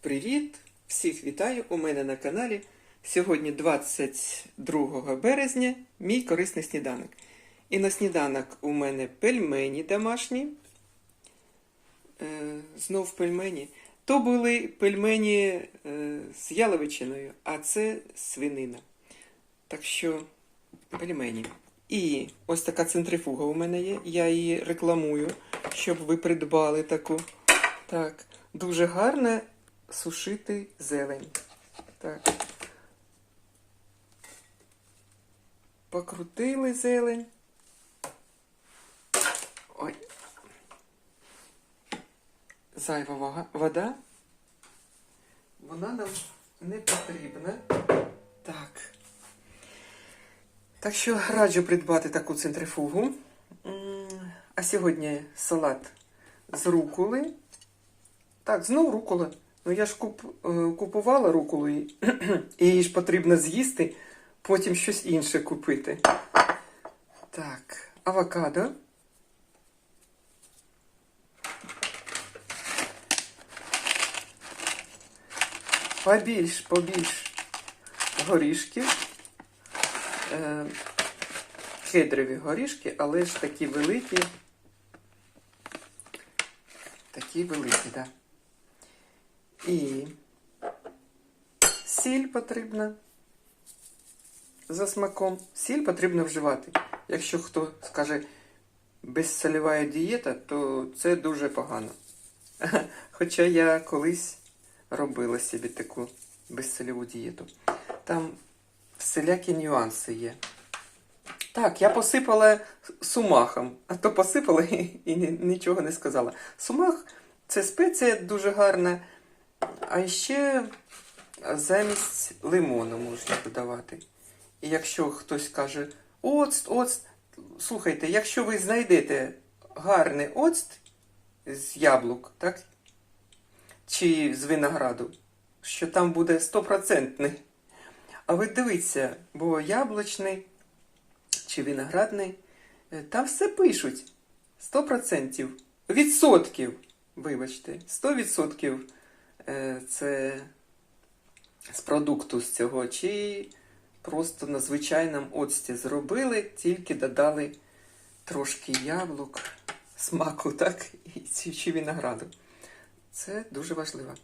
Привіт! Всіх вітаю у мене на каналі. Сьогодні 22 березня, мій корисний сніданок. І на сніданок у мене пельмені домашні. Е, знов пельмені. То були пельмені е, з яловичиною, а це свинина. Так що пельмені. І ось така центрифуга у мене є. Я її рекламую, щоб ви придбали таку. Так, дуже гарно сушити зелень. Так. Покрутили зелень. Ой. Зайва вода. Вона нам не потрібна. Так. Так що раджу придбати таку центрифугу. А сьогодні салат з руколи. Так, знов рукола. Ну я ж куп, е, купувала руколу і її ж потрібно з'їсти, потім щось інше купити. Так, авокадо. Побільш, побільш горішків. Е, кедрові горішки, але ж такі великі. Такі великі, так. Да. І сіль потрібна за смаком. Сіль потрібно вживати. Якщо хто скаже безсолєва дієта, то це дуже погано. Хоча я колись робила собі таку безсолєву дієту. Там всілякі нюанси є. Так, я посипала сумахом, а то посипала і, і нічого не сказала. Сумах це спеція дуже гарна. А ще замість лимону можна додавати. І якщо хтось каже оцт, оцт, слухайте, якщо ви знайдете гарний оцт з яблук, так? Чи з винограду, що там буде стопроцентний. А ви дивіться, бо яблучний чи виноградний, е, там все пишуть. 100%. Відсотків, вибачте, 100% е, це з продукту з цього, чи просто на звичайному оцті зробили, тільки додали трошки яблук, смаку, так, і чи винограду. Це дуже важливо.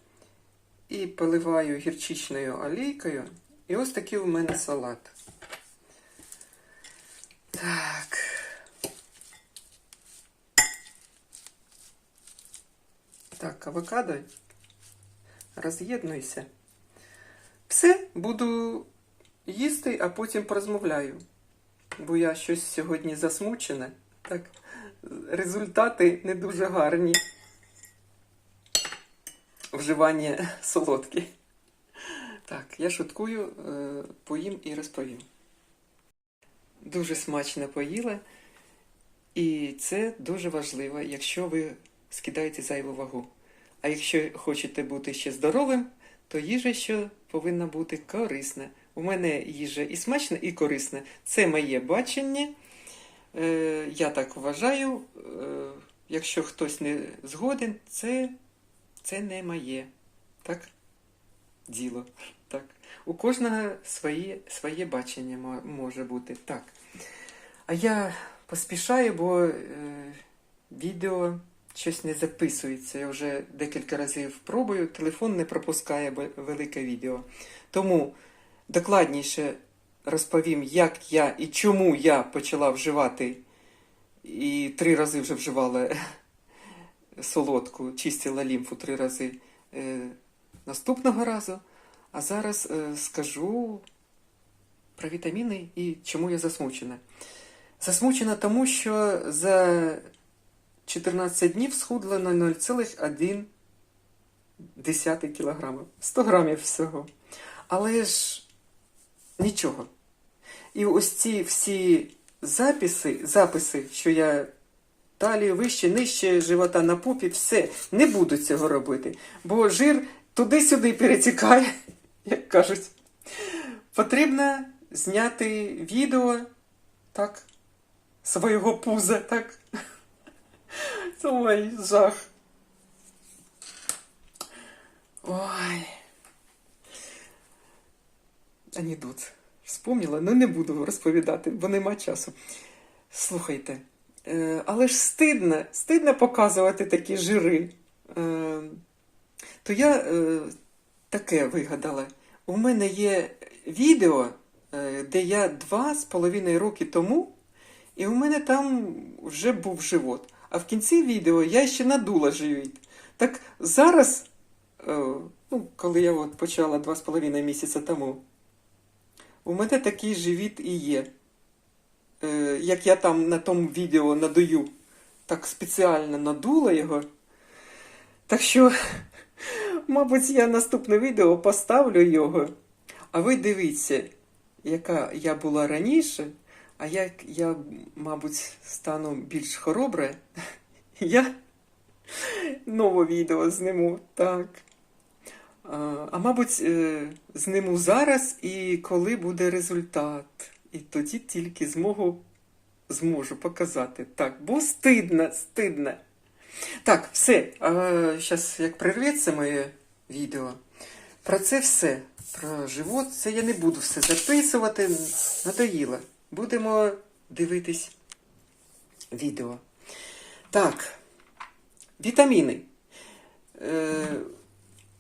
І поливаю гірчичною олійкою. І ось такий у мене салат. Так. Так, авокадо. Роз'єднуйся. Все, буду їсти, а потім порозмовляю. Бо я щось сьогодні засмучена. Так, результати не дуже гарні. Вживання солодкі. Так, я шуткую, е, поїм і розповім. Дуже смачно поїла. І це дуже важливо, якщо ви скидаєте зайву вагу. А якщо хочете бути ще здоровим, то їжа що повинна бути корисна. У мене їжа і смачна, і корисна. Це моє бачення. Е, я так вважаю. Е, якщо хтось не згоден, це, це не моє. Так? Діло. Так. У кожного своє, своє бачення може бути. Так. А я поспішаю, бо е, відео щось не записується. Я вже декілька разів пробую, телефон не пропускає велике відео. Тому докладніше розповім, як я і чому я почала вживати, і три рази вже вживала солодку, чистила лімфу три рази е, наступного разу. А зараз е, скажу про вітаміни і чому я засмучена. Засмучена тому, що за 14 днів схудла на 0,1 кг. 100 грамів всього. Але ж нічого. І ось ці всі записи, записи, що я талію вище, нижче живота на попі, все, не буду цього робити. Бо жир туди-сюди перетікає, як кажуть. Потрібно зняти відео, так, свого пуза, так. Ой, жах. Ой. Анідот. Вспомнила, ну не буду розповідати, бо нема часу. Слухайте, е, але ж стидно, стидно показувати такі жири. Е, то я е, таке вигадала. У мене є відео, де я два з половиною роки тому, і у мене там вже був живот. А в кінці відео я ще надула живіт. Так зараз, е, ну, коли я от почала два з половиною місяця тому, у мене такий живіт і є. Е, як я там на тому відео надую, так спеціально надула його. Так що, мабуть, я наступне відео поставлю його. А ви дивіться, яка я була раніше, а як я, мабуть, стану більш хоробре, я нове відео зниму, так. А, мабуть, е, зниму зараз і коли буде результат. І тоді тільки змогу, зможу показати. Так, бо стидно, стидно. Так, все. Зараз як прерветься моє відео. Про це все. Про живот. Це я не буду все записувати. Надоїло. Будемо дивитись відео. Так. Вітаміни. Е,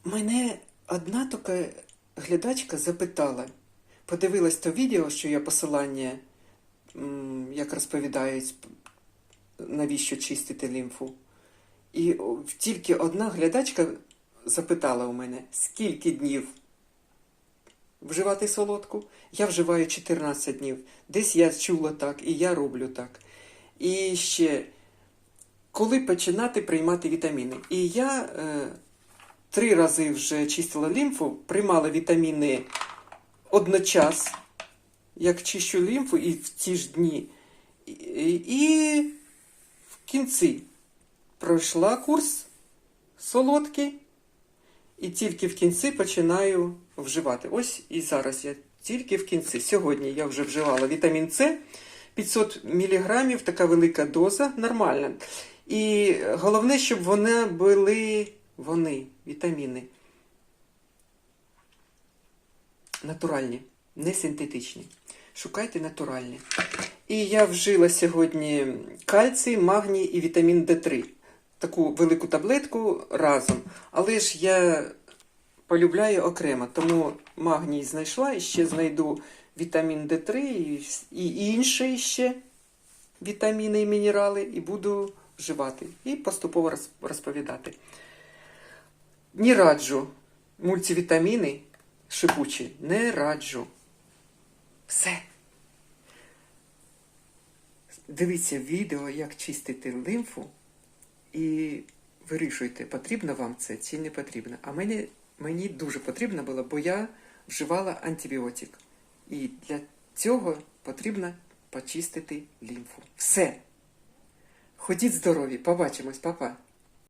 мене одна така глядачка запитала. Подивилась то відео, що я посилання, як розповідають, навіщо чистити лімфу. І тільки одна глядачка запитала у мене, скільки днів вживати солодку. Я вживаю 14 днів. Десь я чула так, і я роблю так. І ще коли починати приймати вітаміни. І я е, три рази вже чистила лімфу, приймала вітаміни одночас, як чищу лімфу, і в ті ж дні. І, і в кінці пройшла курс солодкий, і тільки в кінці починаю вживати. Ось і зараз я тільки в кінці. Сьогодні я вже вживала вітамін С 500 мг, така велика доза, нормальна. І головне, щоб вони були вони, вітаміни. Натуральні, не синтетичні. Шукайте натуральні. І я вжила сьогодні кальцій, магній і вітамін Д3. Таку велику таблетку разом. Але ж я полюбляю окремо, тому магній знайшла і ще знайду вітамін Д3 і, інші ще вітаміни і мінерали, і буду вживати. І поступово розповідати. Не раджу мультивітаміни шипучі. Не раджу. Все. Дивіться відео, як чистити лимфу, і вирішуйте, потрібно вам це чи не потрібно. А мені, мені дуже потрібно було, бо я вживала антибіотик. І для цього потрібно почистити лімфу. Все. Ходіть здорові, побачимось, папа.